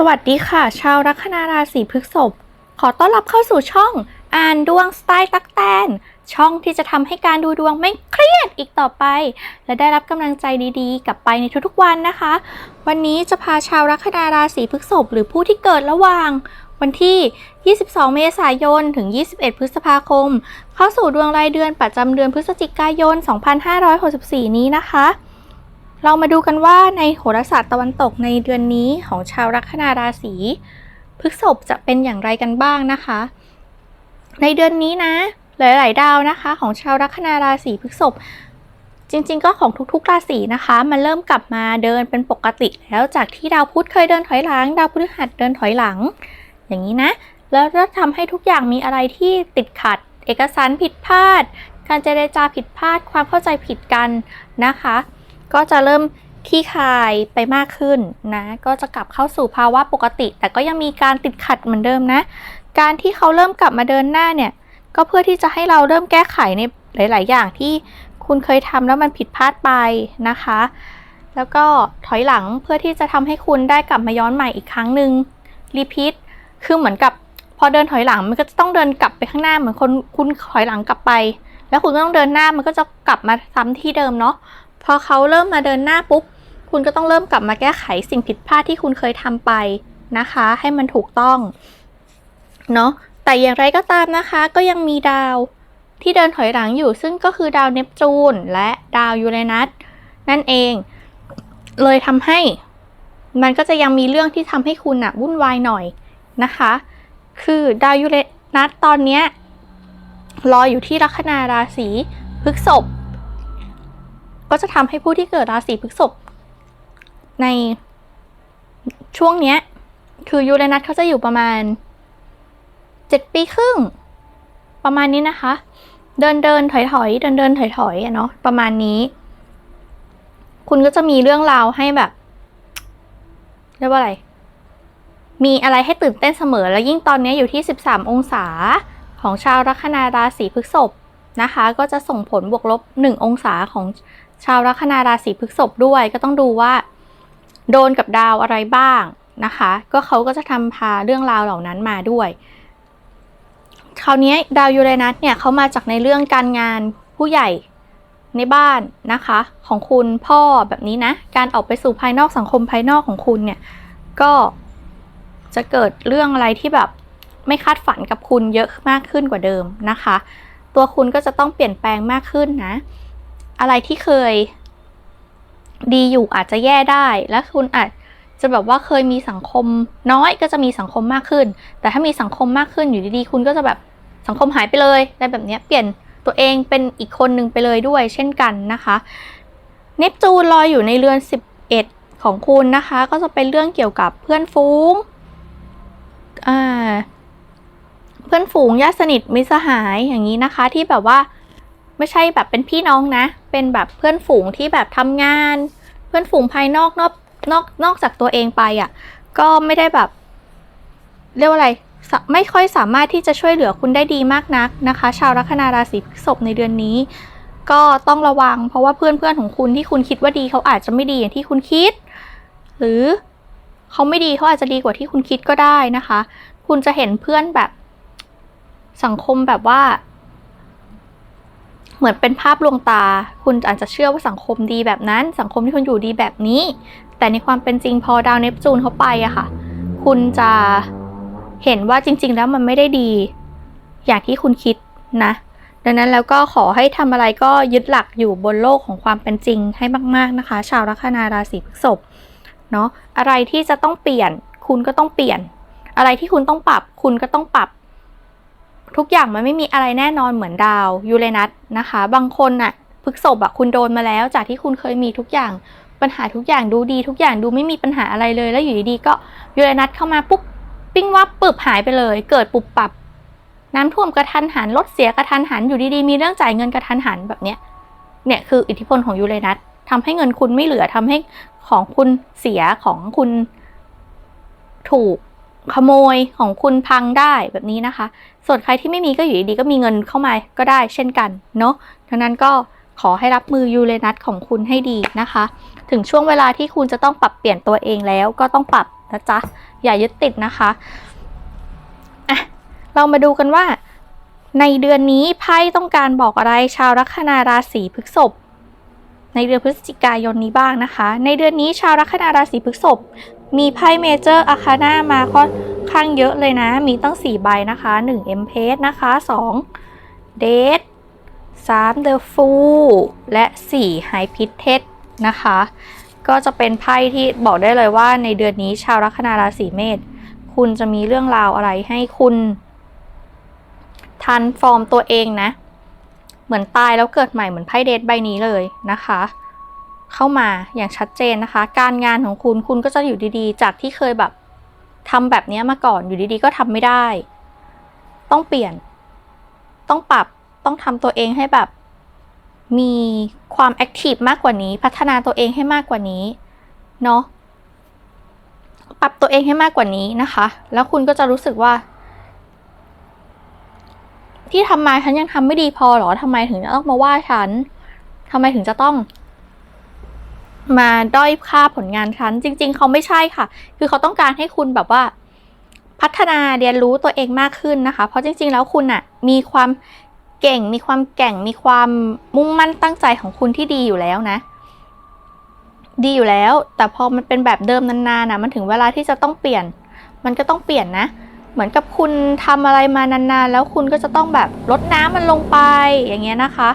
สวัสดีค่ะ ชาวลัคนาราศีพฤษภขอต้อนรับเข้าสู่ช่อง อ่านดวงสไตล์ตักแตน ช่องที่จะทำให้การดูดวงไม่เครียดอีกต่อไป และได้รับกำลังใจดีๆ กลับไปในทุกๆวันนะคะ วันนี้จะพาชาวลัคนาราศีพฤษภหรือผู้ที่เกิดระหว่าง วันที่ 22 เมษายน ถึง 21 พฤษภาคม เข้าสู่ดวงรายเดือนประจำเดือนพฤศจิกายน 2564 นี้นะคะ เรามาดูกันว่าในโหราศาสตร์ตะวันตกในเดือนนี้ของชาวลัคนาราศีพฤษภจะเป็นอย่างไรกันบ้างนะคะ ในเดือนนี้นะ หลาย ๆ ดาวนะคะ ของชาวลัคนาราศีพฤษภจริง ๆ ก็ของทุก ๆ ราศีนะคะมันเริ่มกลับมาเดินเป็นปกติแล้วจากที่ดาวพุธเคยเดินถอยหลัง ดาวพฤหัสเดินถอยหลัง อย่างนี้นะ แล้วก็ทำให้ทุกอย่างมีอะไรที่ติดขัด เอกสารผิดพลาด การเจรจาผิดพลาด ความเข้าใจผิดกันนะคะ ก็จะเริ่มขี้คายไปมากขึ้นนะ ก็จะกลับเข้าสู่ภาวะปกติ แต่ก็ยังมีการติดขัดเหมือนเดิมนะ การที่เขาเริ่มกลับมาเดินหน้าเนี่ย ก็เพื่อที่จะให้เราเริ่มแก้ไขในหลาย ๆ อย่างที่คุณเคยทำแล้วมันผิดพลาดไปนะคะ แล้วก็ถอยหลังเพื่อที่จะทำให้คุณได้กลับมาย้อนใหม่อีกครั้งหนึ่งรีพีทคือเหมือนกับพอเดินถอยหลังมันก็จะต้องเดินกลับไปข้างหน้าเหมือนคนคุณถอยหลังกลับไป แล้วคุณก็ต้องเดินหน้ามันก็จะกลับมาซ้ำที่เดิมเนาะ พอเขาเริ่มมาเดินหน้าปุ๊บ คุณก็ต้องเริ่มกลับมาแก้ไขสิ่งผิดพลาดที่คุณเคยทำไปนะคะ ให้มันถูกต้องเนาะแต่อย่างไรก็ตามนะคะ ก็ยังมีดาวที่เดินถอยหลังอยู่ ซึ่งก็คือดาวเนปจูนและดาวยูเรนัสนั่นเอง เลยทำให้มันก็จะยังมีเรื่องที่ทำให้คุณอะวุ่นวายหน่อยนะคะ คือดาวยูเรนัสตอนนี้ลอยอยู่ที่ลัคนาราศีพฤษภ ก็จะทำให้ผู้ที่เกิดราศีพฤษภในช่วงเนี้ย คือยูเรนัสเขาจะอยู่ประมาณเจ็ดปีครึ่ง ประมาณนี้นะคะ เดินเดินถอยถอยเดินเดินถอยถอยเนาะประมาณนี้ คุณก็จะมีเรื่องราวให้แบบเรียกว่าอะไร มีอะไรให้ตื่นเต้นเสมอ แล้วยิ่งตอนนี้อยู่ที่ 13 องศาของชาวลัคนาราศีพฤษภนะคะ ก็จะส่งผลบวกลบ 1 องศาของ ชาวลัคนาราศีพฤษภด้วยก็ต้องดูว่า โดนกับดาวอะไรบ้างนะคะ ก็เขาก็จะทำพาเรื่องราวเหล่านั้นมาด้วย คราวนี้ดาวยูเรนัสเนี่ยเขามาจากในเรื่องการงานผู้ใหญ่ในบ้านนะคะ ของคุณพ่อแบบนี้นะ การออกไปสู่ภายนอกสังคมภายนอกของคุณเนี่ย ก็จะเกิดเรื่องอะไรที่แบบไม่คาดฝันกับคุณเยอะมากขึ้นกว่าเดิมนะคะ ตัวคุณก็จะต้องเปลี่ยนแปลงมากขึ้นนะ อะไรที่เคย ดีอยู่อาจจะแย่ได้ และคุณอาจจะแบบว่าเคยมีสังคมน้อยก็จะมีสังคมมากขึ้น แต่ถ้ามีสังคมมากขึ้นอยู่ดีๆ คุณก็จะแบบสังคมหายไปเลยอะไรแบบนี้เปลี่ยนตัวเองเป็นอีกคนหนึ่งไปเลยด้วย เช่นกันนะคะเนปจูนลอยอยู่ในเรือน 11 ของคุณนะคะ ก็จะเป็นเรื่องเกี่ยวกับเพื่อนฝูงเพื่อนฝูงญาติสนิทมิสหายอย่างนี้นะคะที่แบบว่า ไม่ใช่แบบเป็นพี่น้องนะ เป็นแบบเพื่อนฝูงที่แบบทำงาน เพื่อนฝูงภายนอกนอกนอกนอกจากตัวเองไปอะ่ะ ก็ไม่ได้แบบ เรียกว่าอะไรไม่ค่อยสามารถที่จะช่วยเหลือคุณได้ดีมากนักนะคะ ชาวลัคนาราศีพฤษภในเดือนนี้ ก็ต้องระวัง เพราะว่าเพื่อนเพื่อนๆของคุณที่คุณคิดว่าดีเขาอาจจะไม่ดีอย่างที่คุณคิด หรือเขาไม่ดีเขาอาจจะดีกว่าที่คุณคิดก็ได้นะคะ คุณจะเห็นเพื่อนแบบสังคมแบบว่า เหมือนเป็นภาพลวงตา คุณอาจจะเชื่อว่าสังคมดีแบบนั้น สังคมที่คุณอยู่ดีแบบนี้ แต่ในความเป็นจริงพอดาวเนปจูนเข้าไปอะค่ะ คุณจะเห็นว่าจริง ๆ แล้วมันไม่ได้ดี อย่างที่คุณคิดนะ ดังนั้นแล้วก็ขอให้ทำอะไรก็ยึดหลักอยู่บนโลกของความเป็นจริงให้มากๆนะคะ ชาวลัคนาราศีพฤษภเนาะอะไรที่จะต้องเปลี่ยน คุณก็ต้องเปลี่ยน อะไรที่คุณต้องปรับ คุณก็ต้องปรับ ทุกอย่างมันไม่มีอะไรแน่นอนเหมือนดาวยูเรนัสนะคะ บางคนน่ะพฤกษบอะคุณโดนมาแล้ว จากที่คุณเคยมีทุกอย่างปัญหาทุกอย่างดูดี ทุกอย่างดูไม่มีปัญหาอะไรเลย แล้วอยู่ดีๆก็ยูเรนัสเข้ามาปุ๊บปิ้งวับปึบหายไปเลย เกิดปุบปับ น้ำท่วมกระทันหันรถเสียกระทันหันอยู่ดีๆมีเรื่องจ่ายเงินกระทันหันแบบเนี้ยเนี่ยคืออิทธิพลของยูเรนัสทำให้เงินคุณไม่เหลือทำให้ของคุณเสียของคุณถูก ขโมยของคุณพังได้แบบนี้นะคะ ส่วนใครที่ไม่มีก็อยู่ดีๆก็มีเงินเข้ามาก็ได้เช่นกันเนาะดังนั้นก็ขอให้รับมือยูเรนัสของคุณให้ดีนะคะ ถึงช่วงเวลาที่คุณจะต้องปรับเปลี่ยนตัวเองแล้วก็ต้องปรับนะจ๊ะ อย่ายึดติดนะคะอะเรามาดูกันว่า ในเดือนนี้ไพ่ต้องการบอกอะไรชาวลัคนาราศีพฤษภในเดือนพฤศจิกายนนี้บ้างนะคะ ในเดือนนี้ชาวลัคนาราศีพฤษภ มีไพ่เมเจอร์อาคาน่ามาค่อนข้างเยอะเลยนะ มีตั้ง 4 ใบนะคะ1เอ็มเพสนะคะ2เดท3 The Fool และ 4 High p i t t e d นะคะ ก็จะเป็นไพ่ที่บอกได้เลยว่าในเดือนนี้ชาวลัคนาราศีเมษคุณจะมีเรื่องราวอะไรให้คุณ ทันฟอร์มตัวเองนะ เหมือนตายแล้วเกิดใหม่เหมือนไพ่เดทใบนี้เลยนะคะ เข้ามาอย่างชัดเจนนะคะ การงานของคุณคุณก็จะอยู่ดีๆ จากที่เคยแบบทำแบบนี้มาก่อนอยู่ดีๆ ก็ทำไม่ได้ ต้องเปลี่ยน ต้องปรับต้องทำตัวเองให้แบบ มีความแอคทีฟมากกว่านี้ พัฒนาตัวเองให้มากกว่านี้เนาะปรับตัวเองให้มากกว่านี้นะคะ แล้วคุณก็จะรู้สึกว่า ที่ทำมาฉันยังทำไม่ดีพอหรอทำไมถึงจะต้องมาว่าฉันทำไมถึงจะต้อง มาด้อยค่าผลงานฉัน จริง ๆ เขาไม่ใช่ค่ะ คือเขาต้องการให้คุณแบบว่า พัฒนาเรียนรู้ตัวเองมากขึ้นนะคะ เพราะจริง ๆ แล้วคุณอะมีความเก่ง มีความแก่ง มีความมุ่งมั่นตั้งใจของคุณที่ดีอยู่แล้วนะ ดีอยู่แล้ว แต่พอมันเป็นแบบเดิมนานๆนะมันถึงเวลาที่จะต้องเปลี่ยน มันก็ต้องเปลี่ยนนะ เหมือนกับคุณทำอะไรมานานๆ แล้วคุณก็จะต้องแบบลดน้ำมันลงไปอย่างเงี้ยนะคะ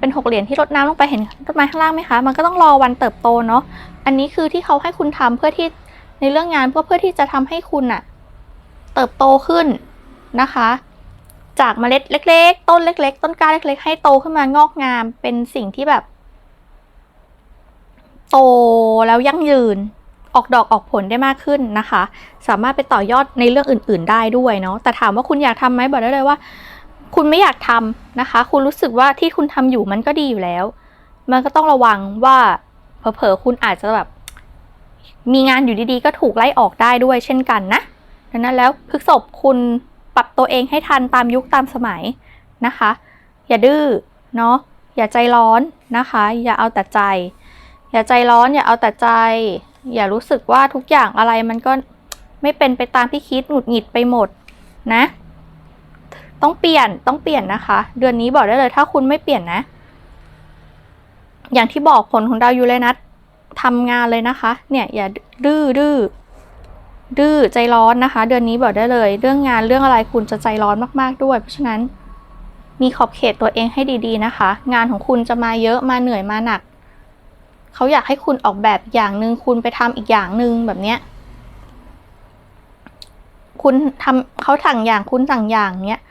เป็นหกเหรียญที่ลดน้ำลงไปเห็นต้นไม้ข้างล่างไหมคะ มันก็ต้องรอวันเติบโตเนาะ อันนี้คือที่เขาให้คุณทำเพื่อที่ในเรื่องงานเพื่อเพื่อที่จะทำให้คุณอะเติบโตขึ้นนะคะ จากเมล็ดเล็ก ๆ ต้นเล็ก ๆ ต้นกล้าเล็ก ๆ ให้โตขึ้นมางอกงามเป็นสิ่งที่แบบ โตแล้วยั่งยืนออกดอกออกผลได้มากขึ้นนะคะ สามารถไปต่อยอดในเรื่องอื่น ๆ ได้ด้วยเนาะแต่ถามว่าคุณอยากทำไหมบอกได้เลยว่า คุณไม่อยากทำนะคะ คุณรู้สึกว่าที่คุณทำอยู่มันก็ดีอยู่แล้ว มันก็ต้องระวังว่าเผลอๆคุณอาจจะแบบมีงานอยู่ดีๆ ก็ถูกไล่ออกได้ด้วยเช่นกันนะดังนั้นแล้วพฤกษบคุณปรับตัวเองให้ทันตามยุคตามสมัยนะคะ อย่าดื้อเนาะอย่าใจร้อนนะคะ อย่าเอาแต่ใจ อย่าใจร้อนอย่าเอาแต่ใจ อย่ารู้สึกว่าทุกอย่างอะไรมันก็ไม่เป็นไปตามที่คิดหงุดหงิดไปหมดนะ ต้องเปลี่ยนต้องเปลี่ยนนะคะ เดือนนี้บอกได้เลยถ้าคุณไม่เปลี่ยนนะ อย่างที่บอกผลของดาวยูเรนัสทำงานเลยนะคะ เนี่ยอย่าดื้อดื้อดื้อใจร้อนนะคะ เดือนนี้บอกได้เลย เรื่องงานเรื่องอะไรคุณจะใจร้อนมากๆด้วย เพราะฉะนั้นมีขอบเขตตัวเองให้ดีๆนะคะ งานของคุณจะมาเยอะมาเหนื่อยมาหนัก เขาอยากให้คุณออกแบบอย่างหนึ่งคุณไปทำอีกอย่างหนึ่งแบบเนี้ย คุณทำเขาสั่งอย่างคุณสั่งอย่างเนี้ย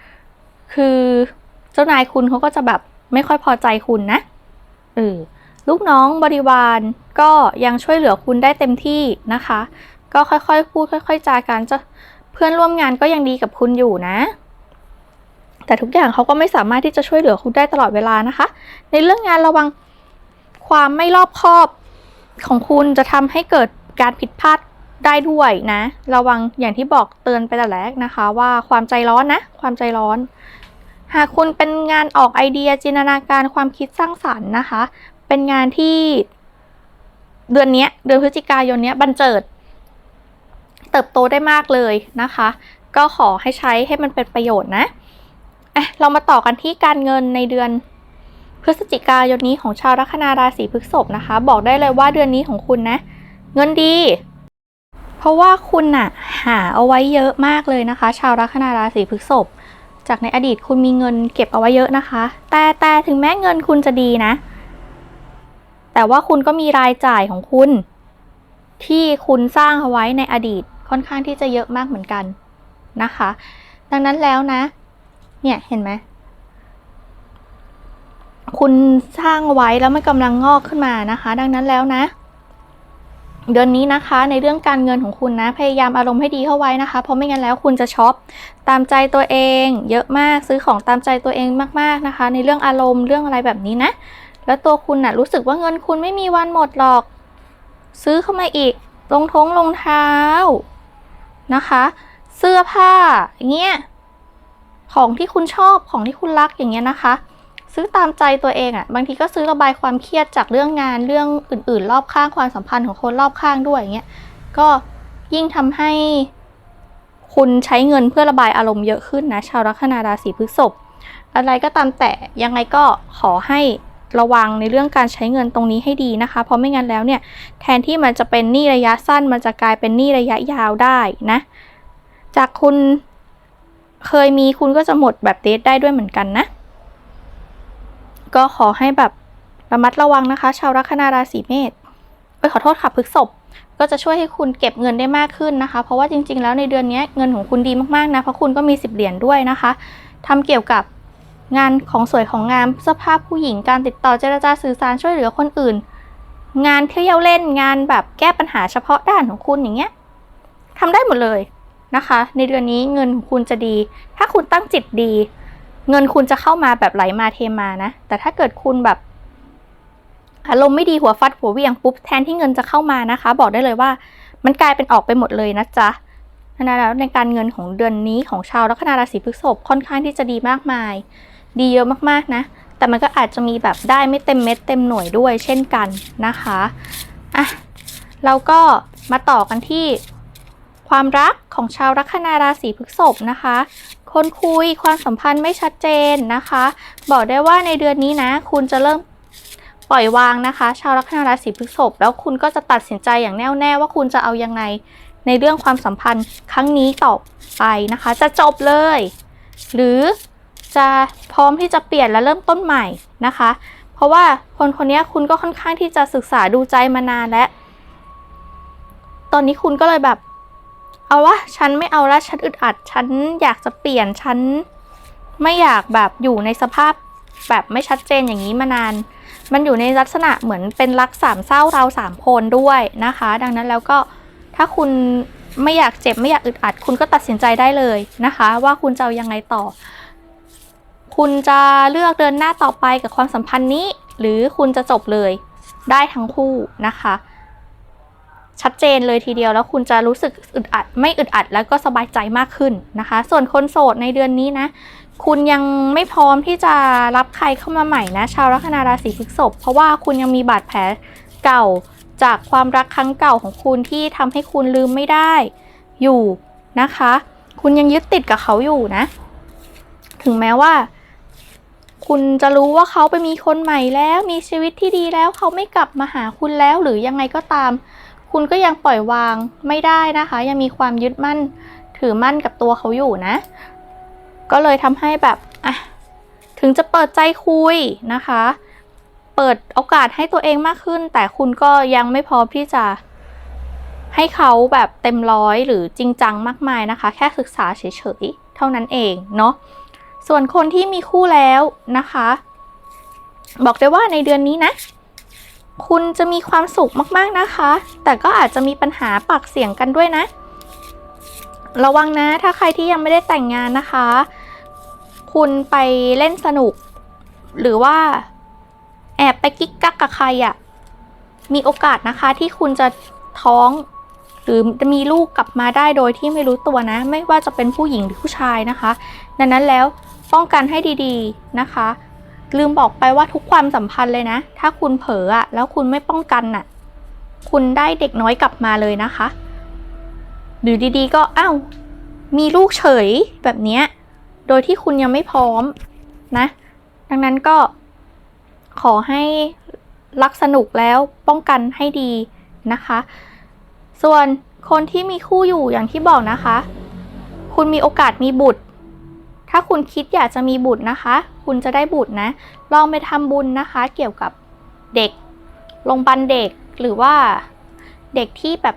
คือเจ้านายคุณเขาก็จะแบบไม่ค่อยพอใจคุณนะเออลูกน้องบริวารก็ยังช่วยเหลือคุณได้เต็มที่นะคะ ก็ค่อยๆพูดค่อย ๆ จากันจะเพื่อนร่วมงานก็ยังดีกับคุณอยู่นะ แต่ทุกอย่างเขาก็ไม่สามารถที่จะช่วยเหลือคุณได้ตลอดเวลานะคะ ในเรื่องงานระวังความไม่รอบคอบของคุณจะทำให้เกิดการผิดพลาดได้ด้วยนะ ระวังอย่างที่บอกเตือนไปแต่แรกนะคะ ว่าความใจร้อนนะ ความใจร้อน หากคุณเป็นงานออกไอเดียจินตนาการความคิดสร้างสรรค์นะคะ เป็นงานที่เดือนนี้เดือนพฤศจิกายนนี้บันเจิด เติบโตได้มากเลยนะคะ ก็ขอให้ใช้ให้มันเป็นประโยชน์นะอะเรามาต่อกันที่การเงินในเดือนพฤศจิกายนนี้ของชาวลัคนาราศีพฤษภนะคะ บอกได้เลยว่าเดือนนี้ของคุณนะ เงินดี เพราะว่าคุณน่ะหาเอาไว้เยอะมากเลยนะคะ ชาวลัคนาราศีพฤษภ จากในอดีตคุณมีเงินเก็บเอาไว้เยอะนะคะ แต่แต่ถึงแม้เงินคุณจะดีนะ แต่ว่าคุณก็มีรายจ่ายของคุณ ที่คุณสร้างเอาไว้ในอดีตค่อนข้างที่จะเยอะมากเหมือนกันนะคะ ดังนั้นแล้วนะ เนี่ยเห็นไหมคุณสร้างเอาไว้แล้วมันกำลังงอกขึ้นมานะคะ ดังนั้นแล้วนะ เดือนนี้นะคะในเรื่องการเงินของคุณนะพยายามอารมณ์ให้ดีเข้าไว้นะคะ เพราะไม่งั้นแล้วคุณจะช็อปตามใจตัวเอง เยอะมากซื้อของตามใจตัวเองมากๆนะคะ ในเรื่องอารมณ์เรื่องอะไรแบบนี้นะ แล้วตัวคุณนะ่ะรู้สึกว่าเงินคุณไม่มีวันหมดหรอก ซื้อเข้ามาอีกรองท้องรองเท้านะคะ เสื้อผ้าอย่างเงี้ยของที่คุณชอบของที่คุณรักอย่างเงี้ยนะคะ ซื้อตามใจตัวเองอะ่ะ บางทีก็ซื้อระบายความเครียดจากเรื่องงานเรื่องอื่น ๆ รอบข้างความสัมพันธ์ของคนรอบข้างด้วยอย่างเงี้ย ก็ยิ่งทำให้คุณใช้เงินเพื่อระบายอารมณ์เยอะขึ้นนะ ชาวลัคนาราศีพฤษภอะไรก็ตามแต่ยังไงก็ขอให้ระวังในเรื่องการใช้เงินตรงนี้ให้ดีนะคะ เพราะไม่งั้นแล้วเนี่ย แทนที่มันจะเป็นหนี้ระยะสั้น มันจะกลายเป็นหนี้ระยะยาวได้นะ จากคุณเคยมีคุณก็จะหมดแบบเดทได้ด้วยเหมือนกันนะ ก็ขอให้แบบระมัดระวังนะคะ ชาวลัคนาราศีเมษเอ้ยขอโทษค่ะพฤกษภก็จะช่วยให้คุณเก็บเงินได้มากขึ้นนะคะ เพราะว่าจริง ๆ แล้วในเดือนนี้เงินของคุณดีมากๆนะ เพราะคุณก็มีสิบเหรียญด้วยนะคะทำเกี่ยวกับงานของสวยของงามเสื้อผ้าผู้หญิงการติดต่อเจรจาสื่อสารช่วยเหลือคนอื่น งานเที่ยวเล่นงานแบบแก้ปัญหาเฉพาะด้านของคุณอย่างเงี้ยทำได้หมดเลยนะคะ ในเดือนนี้เงินของคุณจะดี ถ้าคุณตั้งจิตดี เงินคุณจะเข้ามาแบบไหลมาเทมานะ แต่ถ้าเกิดคุณแบบอารมณ์ไม่ดีหัวฟัดหัวเวียงปุ๊บแทนที่เงินจะเข้ามานะคะ บอกได้เลยว่า มันกลายเป็นออกไปหมดเลยนะจ๊ะนะแล้วในการเงินของเดือนนี้ของชาวลัคนาราศีพฤษภค่อนข้างที่จะดีมากมาย ดีเยอะมากๆนะ แต่มันก็อาจจะมีแบบได้ไม่เต็มเม็ดเต็มหน่วยด้วยเช่นกันนะคะอะเราก็มาต่อกันที่ความรักของชาวลัคนาราศีพฤษภนะคะ คนคุยความสัมพันธ์ไม่ชัดเจนนะคะ บอกได้ว่าในเดือนนี้นะ คุณจะเริ่มปล่อยวางนะคะ ชาวลัคนาราศีพฤษภแล้วคุณก็จะตัดสินใจอย่างแน่วแน่ว่าคุณจะเอายังไงในเรื่องความสัมพันธ์ครั้งนี้ต่อไปนะคะ จะจบเลย หรือจะพร้อมที่จะเปลี่ยนและเริ่มต้นใหม่นะคะ เพราะว่าคนคนนี้คุณก็ค่อนข้างที่จะศึกษาดูใจมานานแล้วตอนนี้คุณก็เลยแบบ เอาวะฉันไม่เอาละฉันอึดอัด ฉันอยากจะเปลี่ยนฉันไม่อยากแบบอยู่ในสภาพแบบไม่ชัดเจนอย่างนี้มานาน มันอยู่ในลักษณะเหมือนเป็นรักสามเศร้าเราสามคนด้วยนะคะ ดังนั้นแล้วก็ถ้าคุณไม่อยากเจ็บไม่อยากอึดอัด คุณก็ตัดสินใจได้เลยนะคะ ว่าคุณจะเอายังไงต่อ คุณจะเลือกเดินหน้าต่อไปกับความสัมพันธ์นี้ หรือคุณจะจบเลยได้ทั้งคู่นะคะ ชัดเจนเลยทีเดียวแล้วคุณจะรู้สึกอึดอัด ไม่อึดอัดแล้วก็สบายใจมากขึ้นนะคะ ส่วนคนโสดในเดือนนี้นะ คุณยังไม่พร้อมที่จะรับใครเข้ามาใหม่นะ ชาวลัคนาราศีพฤษภเพราะว่าคุณยังมีบาดแผลเก่าจากความรักครั้งเก่าของคุณที่ทำให้คุณลืมไม่ได้อยู่นะคะ คุณยังยึดติดกับเขาอยู่นะ ถึงแม้ว่า คุณจะรู้ว่าเขาไปมีคนใหม่แล้วมีชีวิตที่ดีแล้วเขาไม่กลับมาหาคุณแล้วหรือยังไงก็ตาม คุณก็ยังปล่อยวางไม่ได้นะคะ ยังมีความยึดมั่นถือมั่นกับตัวเขาอยู่นะ ก็เลยทำให้แบบอะถึงจะเปิดใจคุยนะคะ เปิดโอกาสให้ตัวเองมากขึ้น แต่คุณก็ยังไม่พร้อมที่จะให้เขาแบบเต็มร้อยหรือจริงจังมากมายนะคะ แค่ศึกษาเฉยๆ เท่านั้นเองเนาะส่วนคนที่มีคู่แล้วนะคะ บอกได้ว่าในเดือนนี้นะ คุณจะมีความสุขมากๆนะคะ แต่ก็อาจจะมีปัญหาปากเสียงกันด้วยนะ ระวังนะ ถ้าใครที่ยังไม่ได้แต่งงานนะคะ คุณไปเล่นสนุก หรือว่าแอบไปกิ๊กกักกับใครอะ่ะ มีโอกาสนะคะที่คุณจะท้อง หรือมีลูกกลับมาได้โดยที่ไม่รู้ตัวนะ ไม่ว่าจะเป็นผู้หญิงหรือผู้ชายนะคะ ดังนั้นแล้วป้องกันให้ดีๆนะคะ ลืมบอกไปว่าทุกความสัมพันธ์เลยนะ ถ้าคุณเผลออะแล้วคุณไม่ป้องกันน่ะคุณได้เด็กน้อยกลับมาเลยนะคะหรือดีๆ ก็อ้าวมีลูกเฉยแบบเนี้ยโดยที่คุณยังไม่พร้อมนะ ดังนั้นก็ขอให้รักสนุกแล้วป้องกันให้ดีนะคะ ส่วนคนที่มีคู่อยู่อย่างที่บอกนะคะ คุณมีโอกาสมีบุตร ถ้าคุณคิดอยากจะมีบุตรนะคะ คุณจะได้บุตรนะ ลองไปทำบุญนะคะ เกี่ยวกับเด็กโรงพยาบาลเด็กหรือว่าเด็กที่แบบ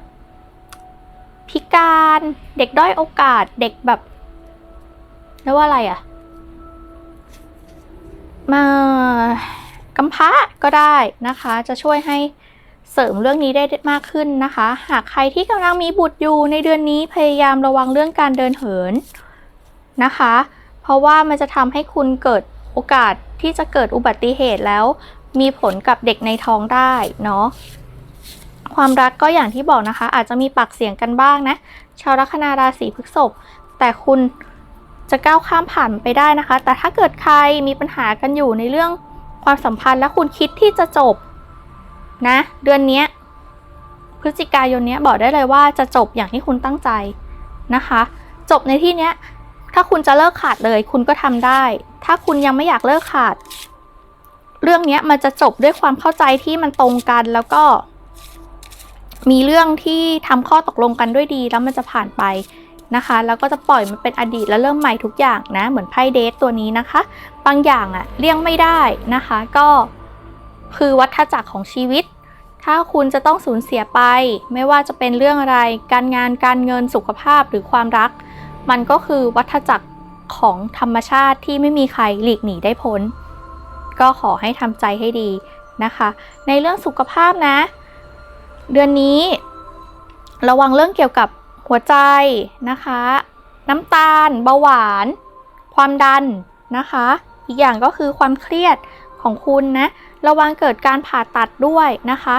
พิการเด็กด้อยโอกาสเด็กแบบเรียกว่าอะไรอะมากำพร้าก็ได้นะคะ จะช่วยให้เสริมเรื่องนี้ได้มากขึ้นนะคะ หากใครที่กำลังมีบุตรอยู่ในเดือนนี้พยายามระวังเรื่องการเดินเหินนะคะ ราะว่ามันจะทำให้คุณเกิดโอกาสที่จะเกิดอุบัติเหตุแล้ว มีผลกับเด็กในท้องได้เนาะความรักก็อย่างที่บอกนะคะ อาจจะมีปากเสียงกันบ้างนะ ชาวลัคนาราศีพฤษภแต่คุณจะก้าวข้ามผ่านไปได้นะคะ แต่ถ้าเกิดใครมีปัญหากันอยู่ในเรื่องความสัมพันธ์และคุณคิดที่จะจบนะ เดือนนี้พฤศจิกายนนี้บอกได้เลยว่าจะจบอย่างที่คุณตั้งใจนะคะ จบในที่เนี้ย ถ้าคุณจะเลิกขาดเลย คุณก็ทำได้ ถ้าคุณยังไม่อยากเลิกขาด เรื่องนี้มันจะจบด้วยความเข้าใจที่มันตรงกันแล้วก็ มีเรื่องที่ทำข้อตกลงกันด้วยดี แล้วมันจะผ่านไปนะคะ แล้วก็จะปล่อยมันเป็นอดีตแล้วเริ่มใหม่ทุกอย่างนะ เหมือนไพ่เดทตัวนี้นะคะ บางอย่างอะเลี่ยงไม่ได้นะคะ ก็คือวัฏจักรของชีวิต ถ้าคุณจะต้องสูญเสียไป ไม่ว่าจะเป็นเรื่องอะไร การงานการเงินสุขภาพหรือความรัก มันก็คือวัฏจักรของธรรมชาติที่ไม่มีใครหลีกหนีได้พ้น ก็ขอให้ทำใจให้ดีนะคะ ในเรื่องสุขภาพนะ เดือนนี้ ระวังเรื่องเกี่ยวกับหัวใจนะคะ น้ำตาล เบาหวาน ความดันนะคะ อีกอย่างก็คือความเครียดของคุณนะ ระวังเกิดการผ่าตัดด้วยนะคะ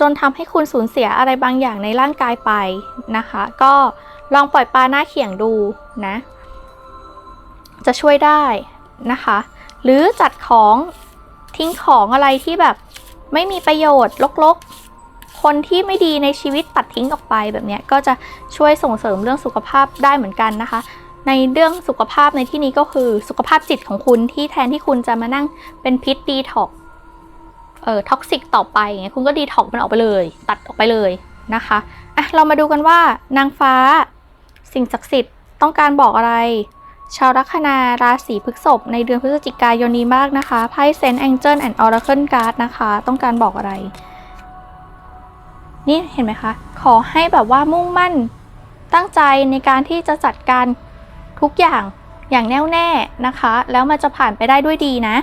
จนทำให้คุณสูญเสียอะไรบางอย่างในร่างกายไปนะคะ ก็ ลองปล่อยปลาหน้าเขียงดูนะ จะช่วยได้นะคะ หรือจัดของทิ้งของอะไรที่แบบไม่มีประโยชน์ลกๆ คนที่ไม่ดีในชีวิตตัดทิ้งออกไปแบบนี้ก็จะช่วยส่งเสริมเรื่องสุขภาพได้เหมือนกันนะคะในเรื่องสุขภาพในที่นี้ก็คือสุขภาพจิตของคุณที่แทนที่คุณจะมานั่งเป็นพิษดีท็อกเอ่อท็อกซิกต่อไปอย่างเงี้ยคุณก็ดีท็อกมันออกไปเลย ตัดออกไปเลยนะคะ อะเรามาดูกันว่านางฟ้า สิ่งศักดิ์สิทธิ์ต้องการบอกอะไร ชาวลัคนาราศีพฤษภในเดือนพฤศจิกายนนี้มากนะคะไพ่เซนต์แองเจิลแอนด์ออราเคิลการ์ดนะคะ ต้องการบอกอะไร นี่เห็นไหมคะ ขอให้แบบว่ามุ่งมั่นตั้งใจในการที่จะจัดการทุกอย่างอย่างแน่วแน่นะคะ แล้วมันจะผ่านไปได้ด้วยดีนะ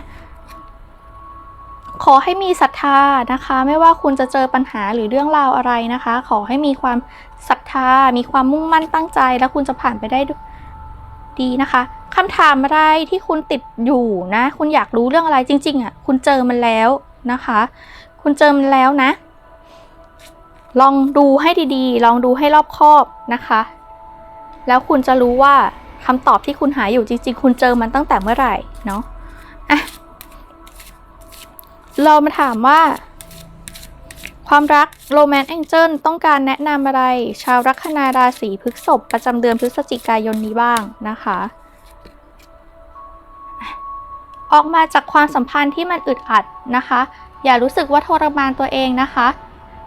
ขอให้มีศรัทธานะคะ ไม่ว่าคุณจะเจอปัญหาหรือเรื่องราวอะไรนะคะ ขอให้มีความศรัทธา มีความมุ่งมั่นตั้งใจ แล้วคุณจะผ่านไปได้ดีนะคะคำถามอะไรที่คุณติดอยู่นะ คุณอยากรู้เรื่องอะไรจริง ๆอะคุณเจอมันแล้วนะคะ คุณเจอมันแล้วนะ ลองดูให้ดีๆ ลองดูให้รอบคอบนะคะ แล้วคุณจะรู้ว่าคำตอบที่คุณหาอยู่จริง ๆ คุณเจอมันตั้งแต่เมื่อไหร่เนาะอะ เรามาถามว่า ความรักโรแมนต์แองเจิลต้องการแนะนำอะไร ชาวลัคนาราศีพฤษภประจำเดือนพฤศจิกายนนี้บ้างนะคะอะออกมาจากความสัมพันธ์ที่มันอึดอัดนะคะ อย่ารู้สึกว่าทรมานตัวเองนะคะ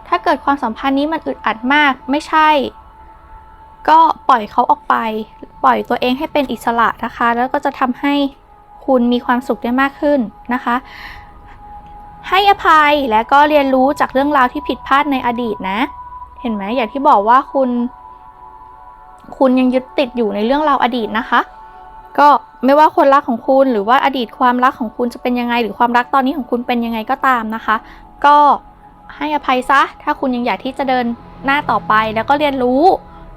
ถ้าเกิดความสัมพันธ์นี้มันอึดอัดมากไม่ใช่ ก็ปล่อยเขาออกไป ปล่อยตัวเองให้เป็นอิสระนะคะ แล้วก็จะทำให้คุณมีความสุขได้มากขึ้นนะคะ ให้อภัยและก็เรียนรู้จากเรื่องราวที่ผิดพลาดในอดีตนะ เห็นไหมอย่างที่บอกว่าคุณ คุณยังยึดติดอยู่ในเรื่องราวอดีตนะคะ ก็ไม่ว่าคนรักของคุณหรือว่าอดีตความรักของคุณจะเป็นยังไง หรือความรักตอนนี้ของคุณเป็นยังไงก็ตามนะคะ ก็ให้อภัยซะ ถ้าคุณยังอยากที่จะเดินหน้าต่อไปแล้วก็เรียนรู้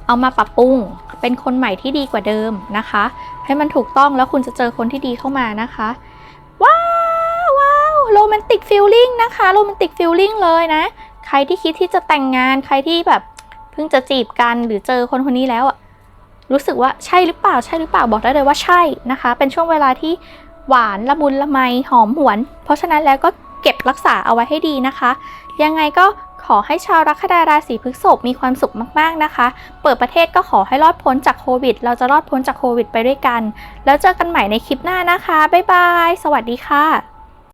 เอามาปรับปรุง เป็นคนใหม่ที่ดีกว่าเดิมนะคะ ให้มันถูกต้องแล้วคุณจะเจอคนที่ดีเข้ามานะคะ โรแมนติกฟิลลิ่งนะคะโรแมนติกฟิลลิ่งเลยนะ ใครที่คิดที่จะแต่งงานใครที่แบบเพิ่งจะจีบกันหรือเจอคนคนนี้แล้วอะรู้สึกว่าใช่หรือเปล่าใช่หรือเปล่าบอกได้เลยว่าใช่นะคะ เป็นช่วงเวลาที่หวานละมุนละไมหอมหวน เพราะฉะนั้นแล้วก็เก็บรักษาเอาไว้ให้ดีนะคะ ยังไงก็ขอให้ชาวลัคนาราศีพฤษภมีความสุขมากๆนะคะ เปิดประเทศก็ขอให้รอดพ้นจากโควิด เราจะรอดพ้นจากโควิดไปด้วยกัน แล้วเจอกันใหม่ในคลิปหน้านะคะ บ๊ายบาย สวัสดีค่ะ